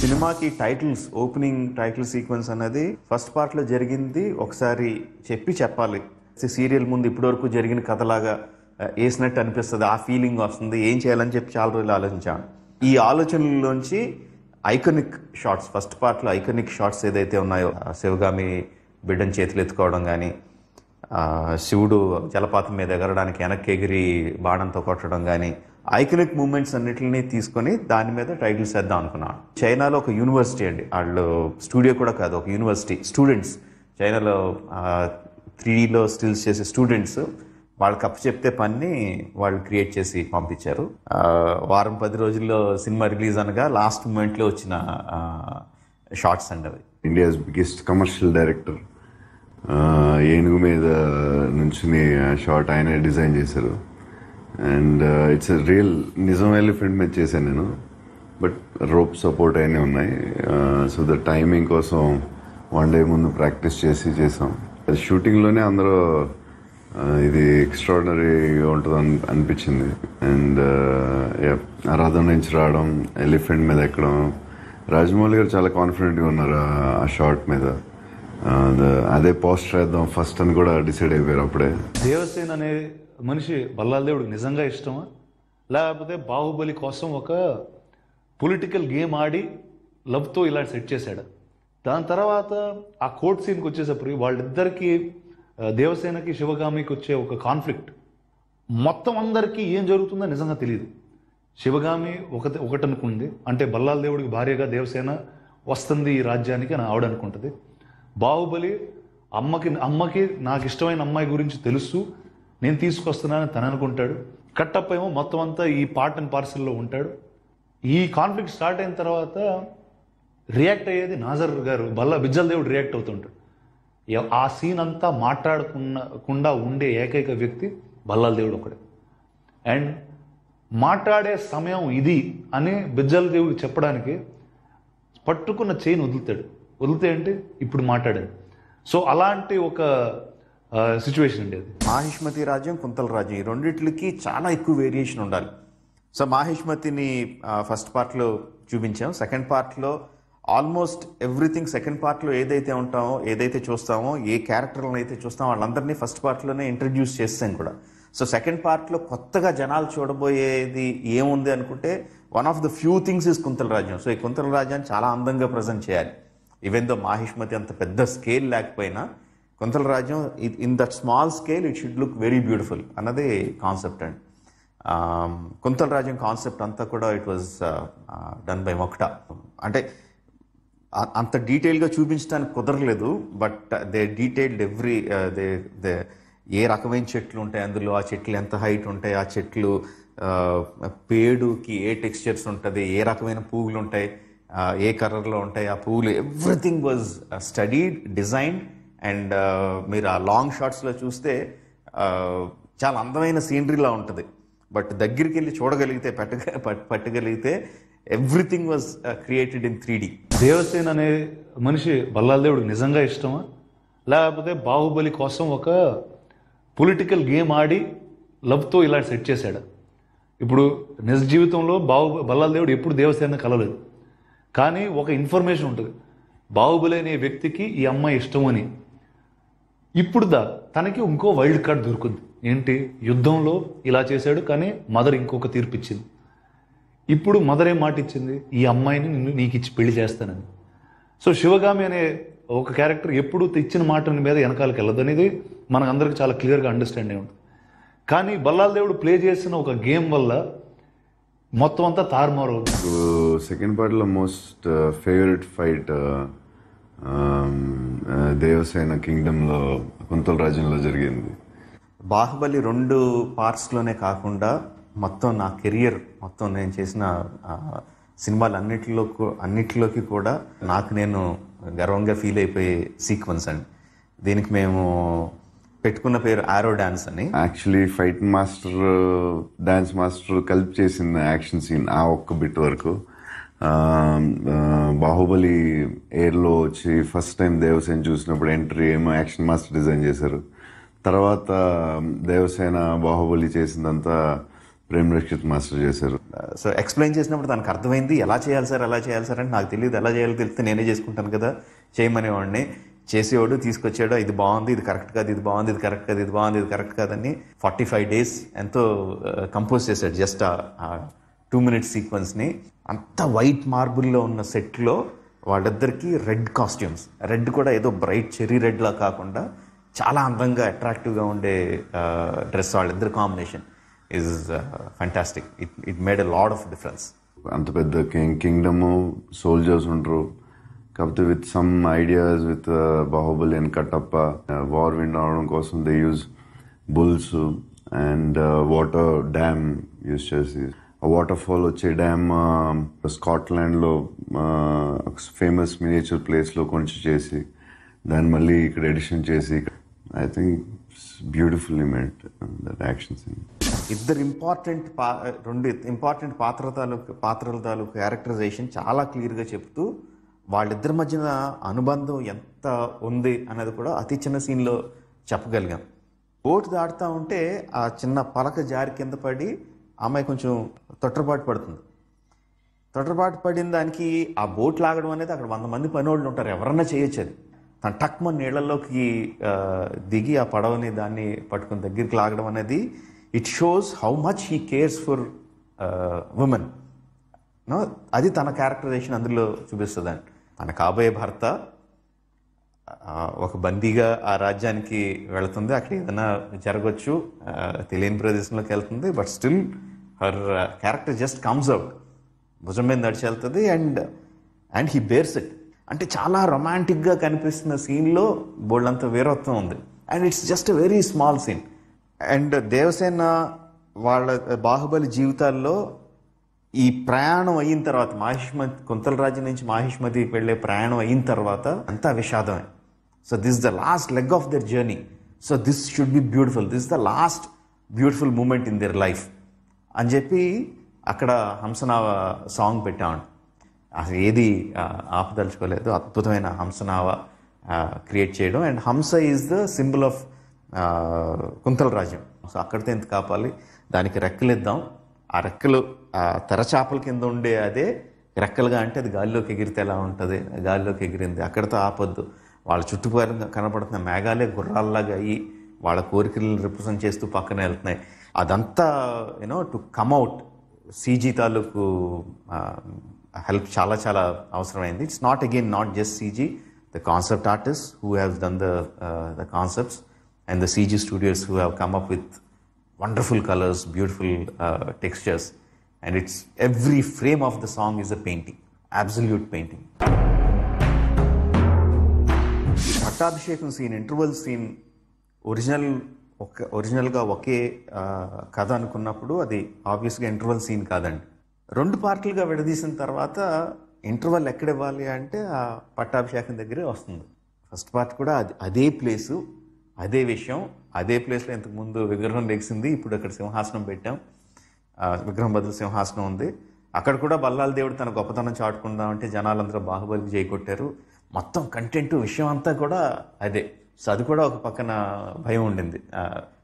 సినిమాకి titles opening title sequence అనేది first పార్ట్లో జరిగింది. ఒకసారి చెప్పి చెప్పాలి. సీరియల్ ముందు ఇప్పటివరకు జరిగిన కథలాగా వేసినట్టు అనిపిస్తుంది. ఆ ఫీలింగ్ వస్తుంది. ఏం చేయాలని చెప్పి చాలా రోజులు ఆలోచించాను ఈ ఆలోచనలోంచి ఐకనిక్ షార్ట్స్ ఫస్ట్ పార్ట్లో ఐకనిక్ షార్ట్స్ ఏదైతే ఉన్నాయో శివగామి బిడ్డను చేతులు ఎత్తుకోవడం కానీ శివుడు జలపాతం మీద ఎగరడానికి వెనక్కి ఎగిరి బాణంతో కొట్టడం కానీ ఐకనిక్ మూమెంట్స్ అన్నిటిని తీసుకొని దాని మీద టైటిల్స్ వేద్దాం అనుకున్నాను. చైనాలో ఒక యూనివర్సిటీ అండి. వాళ్ళు స్టూడియో కూడా కాదు ఒక యూనివర్సిటీ. స్టూడెంట్స్. చైనాలో త్రీడీలో స్టిల్స్ చేసే స్టూడెంట్స్ వాళ్ళకి అప్పు చెప్తే పని వాళ్ళు క్రియేట్ చేసి పంపించారు. వారం పది రోజుల్లో సినిమా రిలీజ్ అనగా లాస్ట్ మూమెంట్లో వచ్చిన షార్ట్స్ అండి అవి. India's biggest commercial director. ఏనుగు మీద నుంచి షార్ట్ ఆయన డిజైన్ చేశారు. అండ్ ఇట్స్ రియల్ నిజం ఎలిఫెంట్ మీద చేశాను నేను. బట్ రోప్ సపోర్ట్ అయినవి ఉన్నాయి. సో ద టైమింగ్ కోసం వన్ డే ముందు ప్రాక్టీస్ చేసి చేసాం. షూటింగ్లోనే అందరూ uh, ఇది ఎక్స్ట్రాడినరీగా ఉంటుంది అని అనిపించింది. అండ్ uh, ఆరాధన నుంచి రావడం ఎలిఫెంట్ మీద ఎక్కడం. రాజమౌళి గారు చాలా కాన్ఫిడెంట్గా ఉన్నారు uh, ఆ- షార్ట్ మీద. అదే పోస్టర్ వేద్దాం ఫస్ట్ అని కూడా డిసైడ్ అయిపోయారు అప్పుడే. దేవసేన అనే మనిషి బల్లాల దేవుడికి నిజంగా ఇష్టమా? లేకపోతే బాహుబలి కోసం ఒక పొలిటికల్ గేమ్ ఆడి లవ్తో ఇలా సెట్ చేశాడు? దాని తర్వాత ఆ కోర్ట్ సీన్కి వచ్చేసప్పటికి వాళ్ళిద్దరికీ దేవసేనకి శివగామికి వచ్చే ఒక కాన్ఫ్లిక్ట్ మొత్తం అందరికీ ఏం జరుగుతుందో నిజంగా తెలియదు శివగామి ఒక ఒకటి అనుకుంది అంటే బల్లాల దేవుడికి భార్యగా దేవసేన వస్తుంది ఈ రాజ్యానికి అని ఆవిడ అనుకుంటుంది బాహుబలి అమ్మకి అమ్మకి నాకు ఇష్టమైన అమ్మాయి గురించి తెలుసు. నేను తీసుకొస్తున్నానని తను అనుకుంటాడు. కట్టప్ప ఏమో మొత్తం అంతా ఈ పార్ట్ అండ్ పార్సల్లో ఉంటాడు. ఈ కాన్ఫ్లిక్ట్ స్టార్ట్ అయిన తర్వాత రియాక్ట్ అయ్యేది నాజర్ గారు బల్లా బిజ్జల్ దేవుడు రియాక్ట్ అవుతుంటాడు. ఆ సీన్ అంతా మాట్లాడకుండా ఉండే ఏకైక వ్యక్తి బల్లాల దేవుడు ఒకడే. అండ్ మాట్లాడే సమయం ఇది అని బిజ్జల దేవుడికి చెప్పడానికి పట్టుకున్న చైన్ వదులుతాడు. వదిలితే అంటే ఇప్పుడు మాట్లాడాడు సో అలాంటి ఒక సిచ్యువేషన్ అండి అది. మాహిష్మతి రాజ్యం కుంతల రాజ్యం ఈ రెండిట్లకి చాలా ఎక్కువ వేరియేషన్ ఉండాలి. సో మాహిష్మతిని ఫస్ట్ పార్ట్లో చూపించాం. సెకండ్ పార్ట్లో ఆల్మోస్ట్ ఎవ్రీథింగ్ సెకండ్ పార్ట్లో ఏదైతే ఉంటామో ఏదైతే చూస్తామో ఏ క్యారెక్టర్లను అయితే చూస్తామో వాళ్ళందరినీ ఫస్ట్ పార్ట్లోనే ఇంట్రడ్యూస్ చేస్తాం కూడా. సో సెకండ్ పార్ట్లో కొత్తగా జనాలు చూడబోయేది ఏముంది అనుకుంటే one of the few things is Kuntala రాజ్యం. సో ఈ కుంతల రాజ్యాన్ని చాలా అందంగా ప్రజెంట్ చేయాలి. ఈవెన్ దో మాహిష్మతి అంత పెద్ద స్కేల్ లేకపోయినా కొంతల రాజ్యం in that small scale it should look very beautiful అన్నది కాన్సెప్ట్ అండ్. కొంతల రాజ్యం కాన్సెప్ట్ అంతా కూడా it was done by Makuta అంటే అంత డీటెయిల్గా చూపించడానికి కుదరలేదు but they detailed every they they ఏ రకమైన చెట్లు ఉంటాయి అందులో ఆ చెట్లు ఎంత హైట్ ఉంటాయి ఆ చెట్లు పేడుకి ఏ టెక్స్చర్స్ ఉంటుంది ఏ రకమైన పువ్వులు ఉంటాయి ఏ కలర్లో ఉంటాయి ఆ పువ్వులు everything was studied designed and మీరు ఆ లాంగ్ షాట్స్లో చూస్తే చాలా అందమైన సీనరీలా ఉంటుంది. బట్ దగ్గరికి వెళ్ళి చూడగలిగితే పెట్టగ పట్టగలిగితే everything was created in three Devasena అనే మనిషి బల్లాల దేవుడికి నిజంగా ఇష్టమా? లేకపోతే బాహుబలి కోసం ఒక పొలిటికల్ గేమ్ ఆడి లవ్తో ఇలా సెట్ చేశాడు? ఇప్పుడు నిజ జీవితంలో బాహు దేవుడు ఎప్పుడు దేవసేన కలలేదు కానీ ఒక ఇన్ఫర్మేషన్ ఉంటుంది. బాహుబలి అనే వ్యక్తికి ఈ అమ్మాయి ఇష్టం అని ఇప్పుడు దా తనకి ఇంకో వైల్డ్ కార్డ్ దొరుకుంది. ఏంటి? యుద్ధంలో ఇలా చేశాడు కానీ మదర్ ఇంకొక తీర్పు ఇచ్చింది ఇప్పుడు మదర్ ఏం మాట ఇచ్చింది ఈ అమ్మాయిని నిన్ను నీకు ఇచ్చి పెళ్ళి చేస్తానని. సో శివగామి అనే ఒక క్యారెక్టర్ ఎప్పుడు ఇచ్చిన మాటని మీద వెనకాలకి వెళ్ళదు అనేది మనకందరికి చాలా క్లియర్గా అండర్స్టాండ్ అయి ఉంటుంది కానీ బల్లాల దేవుడు ప్లే చేసిన ఒక గేమ్ వల్ల మొత్తం అంతా తారుమారు సెకండ్ పార్ట్లో most uh, favourite fight Devasena కింగ్డమ్లో కుంతల రాజ్యంలో జరిగింది. బాహుబలి రెండు పార్ట్స్లోనే కాకుండా మొత్తం నా కెరియర్ మొత్తం నేను చేసిన సినిమాలు అన్నిటిలో అన్నిటిలోకి కూడా నాకు నేను గర్వంగా ఫీల్ అయిపోయే సీక్వెన్స్ అండి. దీనికి మేము పెట్టుకున్న పేరు ఆరో డాన్స్ అని. Actually fight master dance master కలిపి చేసిన యాక్షన్ సీన్ ఆ ఒక్క బిట్ వరకు. బాహుబలి ఎయిర్లో వచ్చి ఫస్ట్ టైం దేవసేన చూసినప్పుడు ఎంట్రీ ఏమో యాక్షన్ మాస్టర్ డిజైన్ చేశారు. తర్వాత దేవసేన బాహుబలి చేసిందంతా ప్రేమ్ రక్షిత్ మాస్టర్ చేశారు. సో ఎక్స్ప్లెయిన్ చేసినప్పుడు తనకు అర్థమైంది ఎలా చేయాలి సార్ ఎలా చేయాలి సార్ అంటే నాకు తెలియదు ఎలా చేయాలో తెలిస్తే నేనే చేసుకుంటాను కదా. చేయమనేవాడిని చేసేవాడు తీసుకొచ్చాడు ఇది బాగుంది ఇది కరెక్ట్ కాదు ఇది బాగుంది ఇది కరెక్ట్ కాదు ఇది బాగుంది ఇది కరెక్ట్ కాదని ఫార్టీ ఫైవ్ డేస్ ఎంతో కంపోజ్ చేశాడు జస్ట్ టూ మినిట్స్ సీక్వెన్స్ని అంత వైట్ మార్బుల్లో ఉన్న సెట్లో వాళ్ళిద్దరికీ రెడ్ కాస్ట్యూమ్స్. రెడ్ కూడా ఏదో బ్రైట్ చెరీ రెడ్లా కాకుండా చాలా అందంగా అట్రాక్టివ్గా ఉండే డ్రెస్ వాళ్ళిద్దరి combination is fantastic it it made a lot of difference అంత పెద్ద కింగ్డము కింగ్డమ్ సోల్జర్స్ ఉంటారు కాకపోతే with some ideas with Baahubali and Kattappa war win అవడం కోసం they use bulls and water dam use చేసి వాటర్ఫాల్ వచ్చే dam స్కాట్లాండ్లో famous miniature ప్లేస్లో కొంచెం చేసి దాన్ని మళ్ళీ ఇక్కడ ఎడిషన్ చేసి I think beautiful element that action scene ఇద్దరు ఇంపార్టెంట్ పా రెండు ఇంపార్టెంట్ పాత్ర తాలూకు పాత్రల తాలూకు క్యారెక్టరైజేషన్ చాలా క్లియర్గా చెప్తూ వాళ్ళిద్దరి మధ్యన అనుబంధం ఎంత ఉంది అనేది కూడా అతి చిన్న సీన్లో చెప్పగలిగాం. బోట్ దాటుతా ఉంటే ఆ చిన్న పలక జారి కింద పడి అమ్మాయి కొంచెం తొట్టరపాటు పడుతుంది. తొట్టరపాటు పడిన దానికి ఆ బోట్ లాగడం అనేది అక్కడ వంద మంది పనివాళ్ళు ఉంటారు. ఎవరన్నా చేయొచ్చు అది. తన టక్మన్ నీళ్ళల్లోకి దిగి ఆ పడవని దాన్ని పట్టుకుని దగ్గరికి లాగడం అనేది it shows how much he cares for women అది తన క్యారెక్టరైజేషన్ అందులో చూపిస్తుందండి తన కాబోయే భర్త ఒక బందీగా ఆ రాజ్యానికి వెళుతుంది. అక్కడ ఏదైనా జరగవచ్చు తెలియని ప్రదేశంలోకి వెళ్తుంది but still her character just comes out. భుజం మీద నడిచి వెళ్తుంది and and he bears it. అంటే చాలా రొమాంటిక్గా కనిపిస్తున్న సీన్లో బోళ్ళంత వీరత్వం ఉంది. And it's just very small scene. And Devasena వాళ్ళ బాహుబలి జీవితాల్లో ఈ ప్రయాణం అయిన తర్వాత మహిష్మతి కుంతల రాజ్యం నుంచి మహిష్మతికి వెళ్ళే ప్రయాణం అయిన తర్వాత అంతా విషాదమే. So this the last leg of their journey so this should be beautiful this the last beautiful moment in their life అని చెప్పి అక్కడ హంసనావ సాంగ్ పెట్టాను అసలు ఏది ఆపదలుచుకోలేదు. అద్భుతమైన హంసనావ క్రియేట్ చేయడం. And hamsa is the symbol of Kuntala rajyam. So అక్కడితో ఎంత కాపాలి దానికి రెక్కలు ఇద్దాం. ఆ రెక్కలు ఆ తెరచాపల కింద ఉండే అదే రెక్కలుగా అంటే అది గాలిలోకి ఎగిరితే ఎలా ఉంటుంది? గాలిలోకి ఎగిరింది. అక్కడితో ఆపొద్దు. వాళ్ళ చుట్టుపక్కల కనపడుతున్న మేఘాలే గుర్రాల్లాగా అయ్యి వాళ్ళ కోరికలను రిప్రజెంట్ చేస్తూ పక్కన వెళ్తున్నాయి. అదంతా you know to come out CG తాలూకు హెల్ప్ చాలా చాలా అవసరమైంది. It's not again not just CG. The concept artist who have done the the concepts and the CG studios who have come up with wonderful colours beautiful textures and it's every frame of the song is a painting absolute painting పట్టాభిషేకం scene interval scene original ఒక ఒరిజినల్గా ఒకే కథ అనుకున్నప్పుడు అది ఆబ్వియస్గా interval scene కాదండి. రెండు పార్ట్లుగా విడదీసిన తర్వాత ఇంటర్వల్ ఎక్కడ ఇవ్వాలి అంటే ఆ పట్టాభిషేకం దగ్గరే వస్తుంది. ఫస్ట్ పార్ట్ కూడా అది అదే ప్లేసు అదే విషయం అదే ప్లేస్లో ఇంతకుముందు విగ్రహం లెగిసింది ఇప్పుడు అక్కడ సింహాసనం పెట్టాం. విగ్రహం బదులు సింహాసనం ఉంది. అక్కడ కూడా బల్లాల దేవుడు తన గొప్పతనం చాటుకుందామంటే జనాలందరూ బాహుబలికి చేయకొట్టారు మొత్తం కంటెంట్ విషయం అంతా కూడా అదే. సో అది కూడా ఒక పక్కన భయం ఉండింది.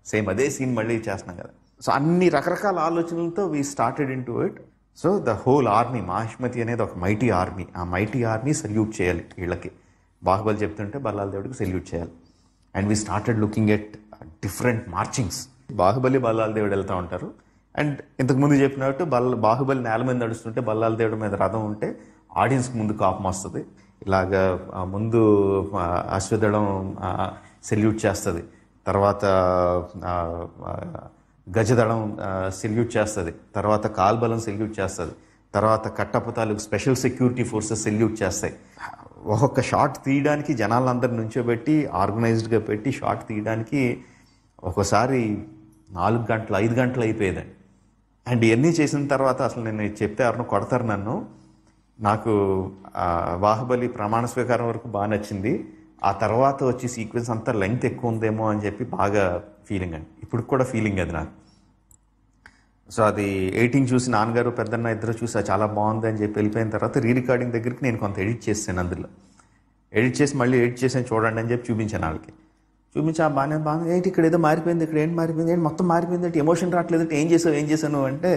సేమ్ అదే సీన్ మళ్ళీ చేస్తున్నాం కదా. సో అన్ని రకరకాల ఆలోచనలతో we started into it so the whole army Mahishmati అనేది ఒక మైటీ ఆర్మీ ఆ మైటీ ఆర్మీ సెల్యూట్ చేయాలి వీళ్ళకి. బాహుబలి చెప్తుంటే బల్లాల దేవుడికి సెల్యూట్ చేయాలి. And we started looking at different marchings Baahubali Ballala దేవుడు వెళ్తూ ఉంటారు. అండ్ ఇంతకుముందు చెప్పినట్టు బల్ బాహుబలి నేల మీద నడుస్తుంటే బల్లాల దేవుడి మీద రథం ఉంటే ఆడియన్స్కి ముందు కోపం వస్తుంది. ఇలాగా ముందు అశ్వదళం సెల్యూట్ చేస్తుంది. తర్వాత గజదళం సెల్యూట్ చేస్తుంది. తర్వాత కాల్బలం సెల్యూట్ చేస్తుంది. తర్వాత కట్టపతాలు స్పెషల్ సెక్యూరిటీ ఫోర్సెస్ సెల్యూట్ చేస్తాయి. ఒక్కొక్క షాట్ తీయడానికి జనాలందరిని నుంచోబెట్టి ఆర్గనైజ్డ్గా పెట్టి షాట్ తీయడానికి ఒకసారి నాలుగు గంటలు ఐదు గంటలు అయిపోయేదండి. అండ్ ఇవన్నీ చేసిన తర్వాత అసలు నేను చెప్తే ఎవరినో కొడతారు నన్ను. నాకు ఆ, బాహుబలి ప్రమాణ స్వీకారం వరకు బాగా నచ్చింది. ఆ తర్వాత వచ్చి సీక్వెన్స్ అంతా లెంగ్త్ ఎక్కువ ఉందేమో అని చెప్పి బాగా ఫీలింగ్ అండి. ఇప్పుడు కూడా ఫీలింగ్ అది నాకు. సో అది ఎయిటింగ్ చూసి నాన్నగారు పెద్దన్న ఇద్దరు చూసి "అది చాలా బాగుంది అని చెప్పి వెళ్ళిపోయిన తర్వాత రీ రికార్డింగ్ దగ్గరికి నేను కొంత ఎడిట్ చేసాను అందులో. ఎడిట్ చేసి మళ్ళీ ఎడిట్ చేసాను చూడండి అని చెప్పి చూపించాను వాళ్ళకి. చూపించి ఆ బాగానే బాగా ఏంటి ఇక్కడ ఏదో మారిపోయింది ఇక్కడ ఏంటి మారిపోయింది ఏంటి మొత్తం మారిపోయింది ఏంటి ఎమోషన్ రావట్లేదు ఏం చేసావు ఏం చేశాను అంటే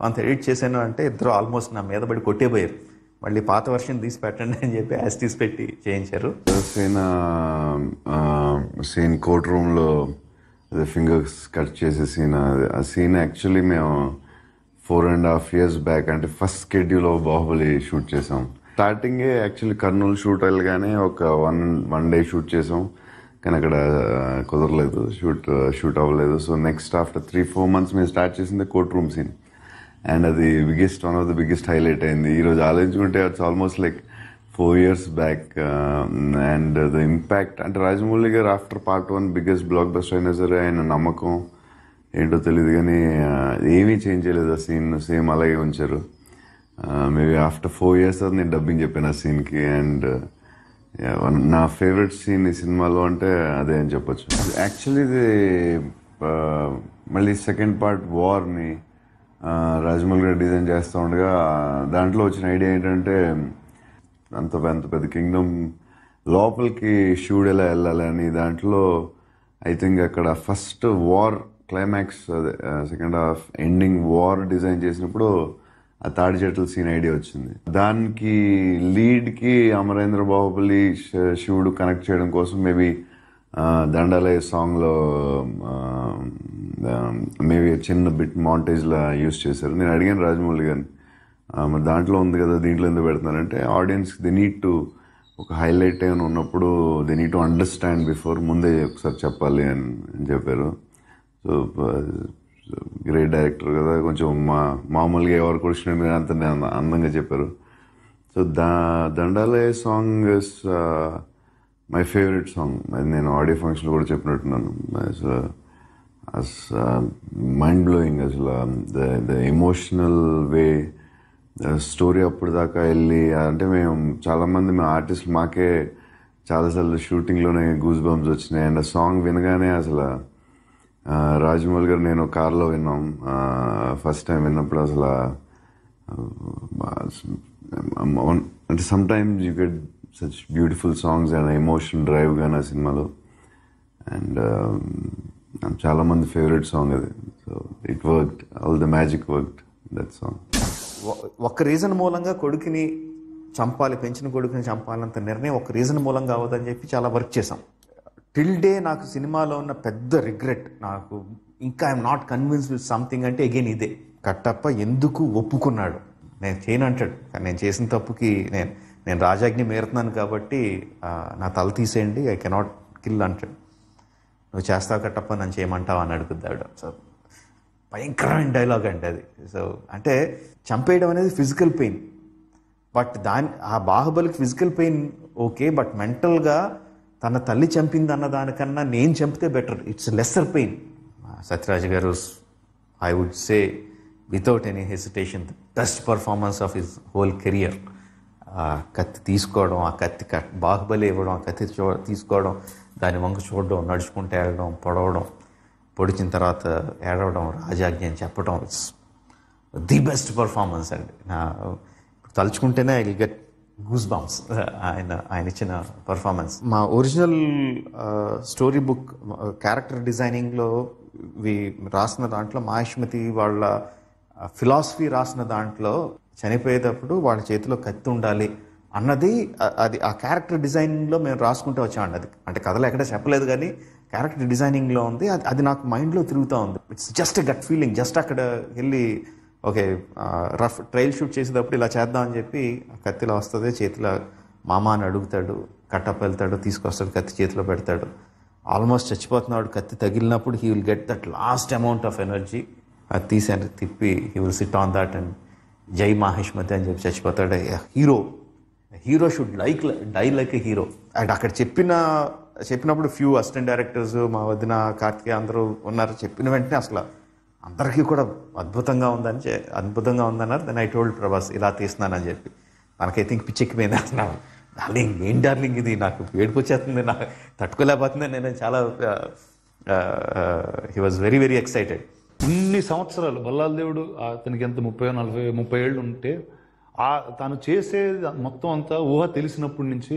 కొంత ఎడిట్ చేశాను అంటే ఇద్దరు ఆల్మోస్ట్ నా మీద పడి కొట్టేపోయారు. మళ్ళీ పాత వర్షన్ తీసి పెట్టండి అని చెప్పి యాజ్ తీసి పెట్టి చేయించారు. సీన్ సీన్ కోర్ట్ రూమ్లో ఫింగర్స్ కట్ చేసే సీన్ ఆ సీన్ యాక్చువల్లీ మేము four and half years back అంటే ఫస్ట్ స్కెడ్యూల్ బాహుబలి షూట్ చేసాం. స్టార్టింగే యాక్చువల్లీ కర్నూలు షూట్ వెళ్ళగానే ఒక వన్ వన్ డే షూట్ చేసాం. కానీ అక్కడ కుదరలేదు షూట్ షూట్ అవ్వలేదు. So next after three four months మేము స్టార్ట్ చేసింది కోర్ట్ రూమ్ సీన్ అండ్ అది biggest one of the biggest highlight అయింది. ఈరోజు ఆలోచించుకుంటే it's almost like four years back and the impact అంటే Rajamouli garu after part one biggest blockbuster అయినా సరే ఆయన నమ్మకం ఏంటో తెలియదు కానీ ఏమీ చేంజ్ చేయలేదు ఆ సీన్ సేమ్ అలాగే ఉంచారు. మేబీ ఆఫ్టర్ ఫోర్ ఇయర్స్ నేను డబ్బింగ్ చెప్పాను ఆ సీన్కి అండ్ నా ఫేవరెట్ సీన్ ఈ సినిమాలో అంటే అదే అని చెప్పొచ్చు. యాక్చువల్లీ ఇది మళ్ళీ సెకండ్ పార్ట్ వార్ని రాజమౌళి గారు డిజైన్ చేస్తూ ఉండగా దాంట్లో వచ్చిన ఐడియా ఏంటంటే అంత అంత పెద్ద కింగ్డమ్ లోపలికి షూడ్ ఎలా వెళ్ళాలి అని దాంట్లో ఐ థింక్ అక్కడ ఫస్ట్ వార్ క్లైమాక్స్ అదే second half ending war design చేసినప్పుడు ఆ తాడి చెట్ల సీన్ ఐడియా వచ్చింది. దానికి లీడ్కి అమరేంద్ర బాహుబలి శివుడు కనెక్ట్ చేయడం కోసం మేబీ దండాలయ సాంగ్లో మేబీ చిన్న బిట్ మాంటేజ్లా యూస్ చేశారు. నేను అడిగాను రాజమౌళి గారిని మరి దాంట్లో ఉంది కదా దీంట్లో ఎందుకు పెడుతున్నారంటే ఆడియన్స్ ది నీడ్ టు ఒక హైలైట్ ఏమైనా ఉన్నప్పుడు they need to understand before ముందే ఒకసారి చెప్పాలి అని చెప్పారు. సో గ్రేట్ డైరెక్టర్ కదా కొంచెం మా మామూలుగా ఎవరు క్వశ్చన్ మీద అంత అందంగా చెప్పారు. So the Dandalaya song is my favourite song. అది నేను ఆడియో ఫంక్షన్లో కూడా చెప్పినట్టున్నాను. మైండ్ బ్లోయింగ్ అసలు the the emotional way story అప్పుడు దాకా వెళ్ళి అంటే మేము చాలామంది మా ఆర్టిస్ట్ మాకే చాలాసార్లు షూటింగ్లోనే గూస్ బంప్స్ వచ్చినాయి. అండ్ ఆ సాంగ్ వినగానే అసలు రాజమౌళి గారు నేను కార్లో విన్నాం. ఫస్ట్ టైం విన్నప్పుడు అసలు అంటే sometimes you get such beautiful songs and emotion drive కానీ ఆ సినిమాలో. అండ్ um, చాలా మంది ఫేవరెట్ సాంగ్ అది. So it work all the magic work that song ఒక ఒక్క రీజన్ మూలంగా కొడుకుని చంపాలి పెంచిన కొడుకుని చంపాలంత నిర్ణయం ఒక రీజన్ మూలంగా అవ్వదని చెప్పి చాలా వర్క్ చేశాం. టిల్ డే నాకు సినిమాలో ఉన్న పెద్ద రిగ్రెట్ నాకు ఇంకా I'm not convince with something అంటే అగైన్ ఇదే. కట్టప్ప ఎందుకు ఒప్పుకున్నాడు? నేను చేయను అంటాడు. కానీ నేను చేసిన తప్పుకి నేను నేను రాజాజ్ఞ మేరుతున్నాను కాబట్టి నా తల తీసేయండి ఐ కెనాట్ కిల్ అంటాడు. నువ్వు చేస్తావు కట్టప్ప నన్ను చేయమంటావు అని అడుగుద్దాడు సో భయంకరమైన డైలాగ్ అండి అది. సో అంటే చంపేయడం అనేది ఫిజికల్ పెయిన్ బట్ దాని ఆ బాహుబలికి ఫిజికల్ పెయిన్ ఓకే బట్ మెంటల్గా తన తల్లి చంపింది అన్న దానికన్నా నేను చంపితే better. It's lesser pain Sathyaraj garu I would say without any hesitation best performance of his whole career ఆ కత్తి తీసుకోవడం ఆ కత్తి కట్ బాహుబలి ఇవ్వడం ఆ కత్తి చూ తీసుకోవడం దాని వంక చూడడం నడుచుకుంటూ వెళ్ళడం పొడవడం పొడిచిన తర్వాత ఏడవడం రాజాజ్ఞ అని చెప్పడం ఇట్స్ ది బెస్ట్ పర్ఫార్మెన్స్ అండి. నా తలుచుకుంటేనే ఐ గెట్ గూస్ బాంబ్స్ ఆయన ఆయన ఇచ్చిన పర్ఫార్మెన్స్ మా ఒరిజినల్ స్టోరీ బుక్ క్యారెక్టర్ డిజైనింగ్లో వి రాసిన దాంట్లో మహేష్మతి వాళ్ళ ఫిలాసఫీ రాసిన దాంట్లో చనిపోయేటప్పుడు వాళ్ళ చేతిలో కత్తి ఉండాలి అన్నది అది ఆ క్యారెక్టర్ డిజైనింగ్లో మేము రాసుకుంటూ వచ్చామండి. అది అంటే కథలు ఎక్కడ చెప్పలేదు కానీ క్యారెక్టర్ డిజైనింగ్లో ఉంది. అది అది నాకు మైండ్లో తిరుగుతూ ఉంది. It's just gut feeling just అక్కడ వెళ్ళి ఓకే రఫ్ ట్రైల్ షూట్ చేసేటప్పుడు ఇలా చేద్దాం అని చెప్పి ఆ కత్తిలో వస్తుంది చేతిలో మామ అని అడుగుతాడు కట్టప్ వెళ్తాడు తీసుకొస్తాడు కత్తి చేతిలో పెడతాడు. ఆల్మోస్ట్ చచ్చిపోతున్నాడు కత్తి తగిలినప్పుడు he will get that last amount of energy అది తీసి తిప్పి he will sit on that and జై మహేష్మతి అని చెప్పి చచ్చిపోతాడు. Hero hero should like die like a hero and అక్కడ చెప్పిన చెప్పినప్పుడు ఫ్యూ అసిస్టెంట్ డైరెక్టర్స్ మా వదిన కార్తికేయ అందరూ ఉన్నారు చెప్పిన వెంటనే అసలు అందరికీ కూడా అద్భుతంగా ఉందని చె- అద్భుతంగా ఉందన్నారు. దెన్ ఐ టోల్డ్ ప్రభాస్ ఇలా తీస్తున్నానని చెప్పి. మనకైతే థింక్ పిచ్చెక్కిపోయింది అంటున్నాను డార్లింగ్ ఏం డార్లింగ్ ఇది? నాకు ఏడుపు వచ్చేస్తుంది నాకు తట్టుకోలేకపోతుంది నేను చాలా he was very very excited ఇన్ని సంవత్సరాలు బల్లాల దేవుడు అతనికి ఎంత ముప్పై నలభై ముప్పై ఏళ్ళు ఉంటే ఆ తాను చేసే మొత్తం అంతా ఊహ తెలిసినప్పటి నుంచి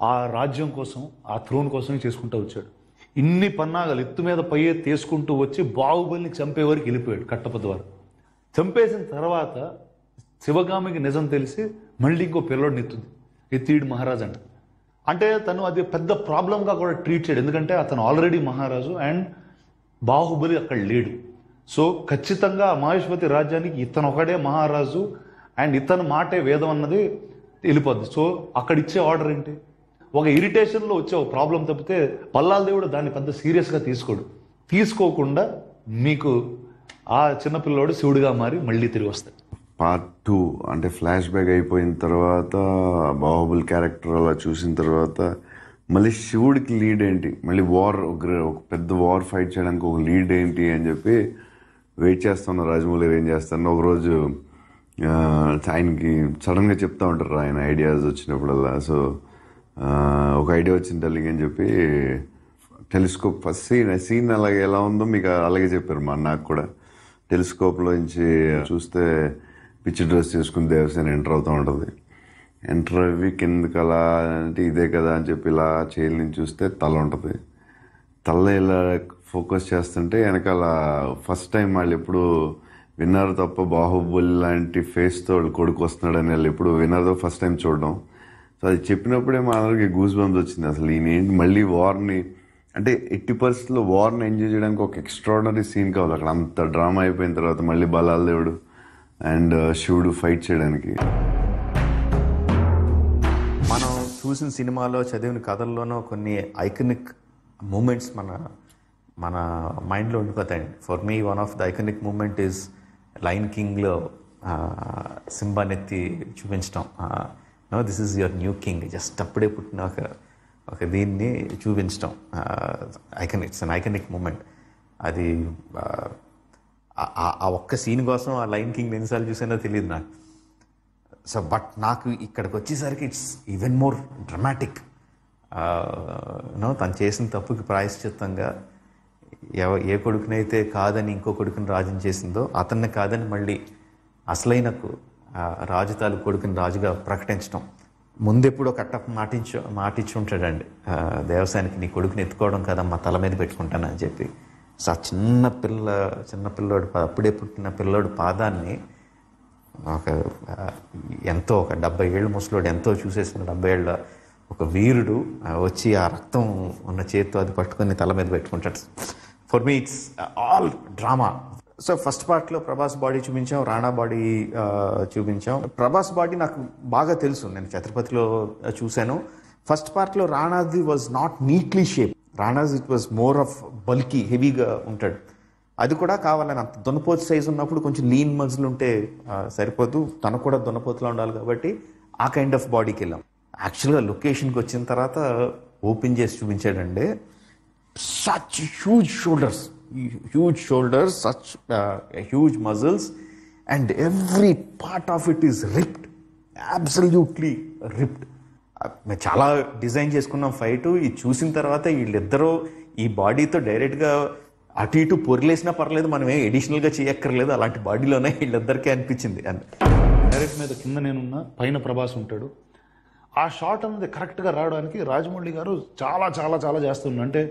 ఆ రాజ్యం కోసం ఆ థ్రోన్ కోసం చేసుకుంటూ వచ్చాడు. ఇన్ని పన్నాగలు ఎత్తు మీద పై తీసుకుంటూ వచ్చి బాహుబలిని చంపే వరకు వెళ్ళిపోయాడు కట్టపతి వారు చంపేసిన తర్వాత శివగామికి నిజం తెలిసి మళ్ళీ ఇంకో పిల్లోడిని ఎత్తుంది. ఎత్తిడు మహారాజ్ అంట. అంటే తను అది పెద్ద ప్రాబ్లంగా కూడా ట్రీట్ చేయడు. ఎందుకంటే అతను ఆల్రెడీ మహారాజు అండ్ బాహుబలి అక్కడ లేడు. సో ఖచ్చితంగా మహేశ్వతి రాజ్యానికి ఇతను ఒకడే మహారాజు అండ్ ఇతను మాటే వేదం అన్నది వెళ్ళిపోద్ది. సో అక్కడ ఇచ్చే ఆర్డర్ ఏంటి? ఒక ఇరిటేషన్లో వచ్చే ఒక ప్రాబ్లం తప్పితే పల్లాల దేవుడు దాన్ని పెద్ద సీరియస్గా తీసుకోడు. తీసుకోకుండా మీకు ఆ చిన్నపిల్లోడు శివుడిగా మారి మళ్ళీ తిరిగి వస్తాడు. పార్ట్ టూ అంటే ఫ్లాష్ బ్యాక్ అయిపోయిన తర్వాత బాహుబుల్ క్యారెక్టర్ అలా చూసిన తర్వాత మళ్ళీ శివుడికి లీడ్ ఏంటి? మళ్ళీ వార్ ఒక ఒక పెద్ద వార్ ఫైట్ చేయడానికి ఒక లీడ్ ఏంటి అని చెప్పి వెయిట్ చేస్తున్నా రాజమౌళి ఏం చేస్తాను ఒకరోజు ఆయనకి సడన్గా చెప్తా ఉంటారు ఆయన ఐడియాస్ వచ్చినప్పుడల్లా. సో ఒక ఐడియా వచ్చింది తల్లికి అని చెప్పి టెలిస్కోప్ ఫస్ట్ సీన్ సీన్ అలాగే ఎలా ఉందో మీకు అలాగే చెప్పారు మా నాకు కూడా. టెలిస్కోప్లో నుంచి చూస్తే పిచ్చి డ్రెస్ చేసుకుని దేవసేన ఎంటర్ అవుతూ ఉంటుంది. ఎంటర్ అవి కిందకి అలా అంటే ఇదే కదా అని చెప్పి ఇలా చేయిల నుంచి చూస్తే తల ఉంటుంది. తల ఇలా ఫోకస్ చేస్తుంటే వెనకాల ఫస్ట్ టైం వాళ్ళు ఎప్పుడు విన్నారు తప్ప బాహుబలి లాంటి ఫేస్తో వాళ్ళు కొడుకు వస్తున్నాడని వాళ్ళు ఎప్పుడు విన్నారో ఫస్ట్ టైం చూడడం. సో అది చెప్పినప్పుడే మా అందరికి గూస్ బంప్స్ వచ్చింది. అసలు ఈయన ఏంటి? మళ్ళీ వార్ని అంటే ఎట్టి పరిస్థితుల్లో వార్ని ఎంజాయ్ చేయడానికి ఒక ఎక్స్ట్రాడనరీ సీన్ కావాలి. అక్కడ అంత డ్రామా అయిపోయిన తర్వాత మళ్ళీ బలాల దేవుడు అండ్ uh, శివుడు ఫైట్ చేయడానికి. మనం చూసిన సినిమాలో చదివిన కథల్లోనో కొన్ని ఐకనిక్ మూమెంట్స్ మన మన మైండ్లో ఉండిపోతాయండి. For me one of the iconic moment is lion కింగ్లో సింబానెత్తి చూపించడం this is your new king just అప్పుడే పుట్టిన ఒక ఒక దీన్ని చూపించడం icon it's an iconic moment అది ఆ- ఒక్క సీన్ కోసం ఆ లైన్ కింగ్ ఎన్నిసార్లు చూసానో తెలియదు నాకు. సో బట్ నాకు ఇక్కడికి వచ్చేసరికి it's even more dramatic no తను చేసిన తప్పుకి ప్రాయశ్చిత్తంగా ఎవ ఏ కొడుకునైతే కాదని ఇంకో కొడుకుని రాజం చేసిందో అతన్ని కాదని మళ్ళీ అసలైన కు- రాజు తాలూ కొడుకుని రాజుగా ప్రకటించడం ముందెప్పుడో కట్ట మాటించు మాటించి ఉంటాడండి దేవసానికి నీ కొడుకుని ఎత్తుకోవడం కదా మా తల మీద పెట్టుకుంటానని చెప్పి. సో ఆ చిన్న పిల్ల చిన్న పిల్లోడు అప్పుడే పుట్టిన పిల్లోడు పాదాన్ని ఒక ఎంతో ఒక డెబ్బై ఏళ్ళు ముసలోడు ఎంతో చూసేసిన డెబ్బై ఏళ్ళ ఒక వీరుడు వచ్చి ఆ రక్తం ఉన్న చేతితో అది పట్టుకొని తల మీద పెట్టుకుంటాడు. For me it's all drama so first పార్ట్లో ప్రభాస్ బాడీ చూపించాం రాణా బాడీ చూపించాం. ప్రభాస్ బాడీ నాకు బాగా తెలుసు నేను ఛత్రపతిలో చూశాను. ఫస్ట్ పార్ట్లో రాణాది was not neatly shape Rana's it was more of bulky హెవీగా ఉంటాడు. అది కూడా కావాలని అంత దున్నపోతు సైజ్ ఉన్నప్పుడు కొంచెం లీన్ మజిల్ ఉంటే సరిపోదు. తను కూడా దున్నపోతులో ఉండాలి కాబట్టి ఆ కైండ్ ఆఫ్ బాడీకి వెళ్ళాం. యాక్చువల్గా లొకేషన్కి వచ్చిన తర్వాత ఓపెన్ చేసి చూపించాడండి. Such huge shoulders huge shoulders such huge muscles, and every part of it is ripped, absolutely ripped uh, మేము చాలా డిజైన్ చేసుకున్నాం ఫైట్. ఇది చూసిన తర్వాత వీళ్ళిద్దరూ ఈ బాడీతో డైరెక్ట్గా అటు ఇటు పొరిలేసినా పర్లేదు మనం ఏం ఎడిషనల్గా చేయక్కర్లేదు. అలాంటి బాడీలోనే వీళ్ళిద్దరికీ అనిపించింది. అండ్ డైరెక్ట్ మీద కింద నేనున్నా పైన ప్రభాస్ ఉంటాడు. ఆ షాట్ అనేది కరెక్ట్గా రావడానికి రాజమౌళి గారు చాలా చాలా చాలా చేస్తున్నాడు అంటే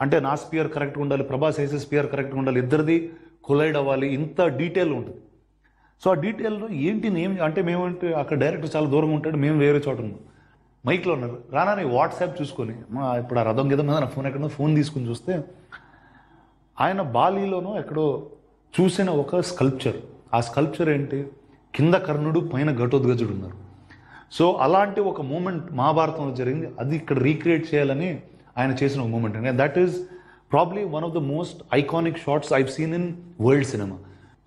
అంటే నా స్పియర్ కరెక్ట్గా ఉండాలి ప్రభాస్ వేసే స్పియర్ కరెక్ట్గా ఉండాలి ఇద్దరిది కొలైడ్ అవ్వాలి ఇంత డీటెయిల్ ఉంటుంది. సో ఆ డీటెయిల్లో ఏంటి నేను అంటే మేమంటే అక్కడ డైరెక్టర్ చాలా దూరంగా ఉంటాడు మేము వేరే చోట ఉన్నాం. మైక్లో ఉన్నారు. రానా వాట్సాప్ చూసుకొని మా ఇప్పుడు ఆ రథం గిద మీద నా ఫోన్ ఎక్కడో ఫోన్ తీసుకుని చూస్తే ఆయన బాలీలోనో ఎక్కడో చూసిన ఒక స్కల్ప్చర్ ఆ స్కల్ప్చర్ ఏంటి? కింద కర్ణుడు పైన ఘటోద్గజుడు ఉన్నారు. సో అలాంటి ఒక మూమెంట్ మహాభారతంలో జరిగింది. అది ఇక్కడ రీక్రియేట్ చేయాలని ఆయన చేసిన ఒక మూమెంట్. అండి that is probably one of the most iconic shots I've seen in world cinema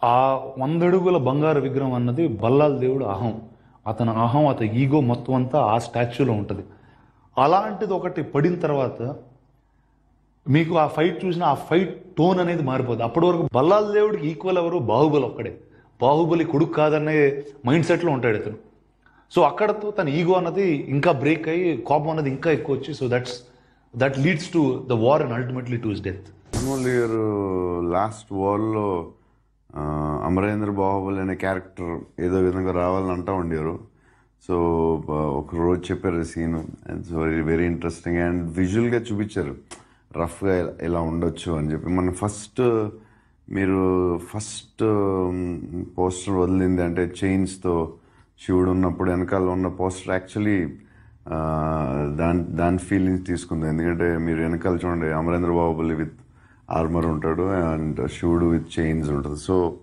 ఆ వందడుగుల బంగారు విగ్రహం అన్నది బల్లాల్ దేవుడు అహం. అతని అహం అతని ఈగో మొత్తం అంతా ఆ స్టాచ్యూలో ఉంటుంది. అలాంటిది ఒకటి పడిన తర్వాత మీకు ఆ ఫైట్ చూసిన ఆ ఫైట్ టోన్ అనేది మారిపోతుంది అప్పటి వరకు బల్లాల్ దేవుడికి ఈక్వల్ ఎవరు? బాహుబలి ఒక్కడే. బాహుబలి కొడుకు కాదనే మైండ్ సెట్లో ఉంటాడు ఇతను. సో అక్కడతో తన ఈగో అన్నది ఇంకా బ్రేక్ అయ్యి కోపం అన్నది ఇంకా ఎక్కువ వచ్చి so that's that leads to the war and ultimately to his death Rajamouli garu last వార్లో Amarendra Baahubali అనే క్యారెక్టర్ ఏదో విధంగా రావాలని అంటా ఉండేవారు. సో ఒక రోజు చెప్పారు scene so very very interesting and విజువల్గా చూపించారు. రఫ్గా ఇలా ఉండొచ్చు అని చెప్పి. మనం ఫస్ట్ మీరు ఫస్ట్ పోస్టర్ వదిలింది అంటే చైన్స్తో శివుడు ఉన్నప్పుడు వెనకాల ఉన్న పోస్టర్ యాక్చువల్లీ దాని దాని ఫీలింగ్స్ తీసుకుంది. ఎందుకంటే మీరు వెనకాల చూడండి అమరేంద్ర బాహుబలి విత్ ఆర్మర్ ఉంటాడు అండ్ షూడ్ విత్ చైన్స్ ఉంటుంది. సో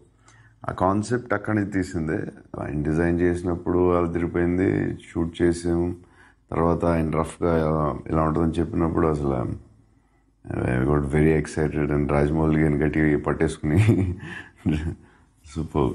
ఆ కాన్సెప్ట్ అక్కడి నుంచి తీసిందే. ఆయన డిజైన్ చేసినప్పుడు అది తిరిగిపోయింది షూట్ చేసాం. తర్వాత ఆయన రఫ్గా ఇలా ఉంటుందని చెప్పినప్పుడు అసలు got very excited and Rajamouli గారిని గట్టి పట్టేసుకుని సూపర్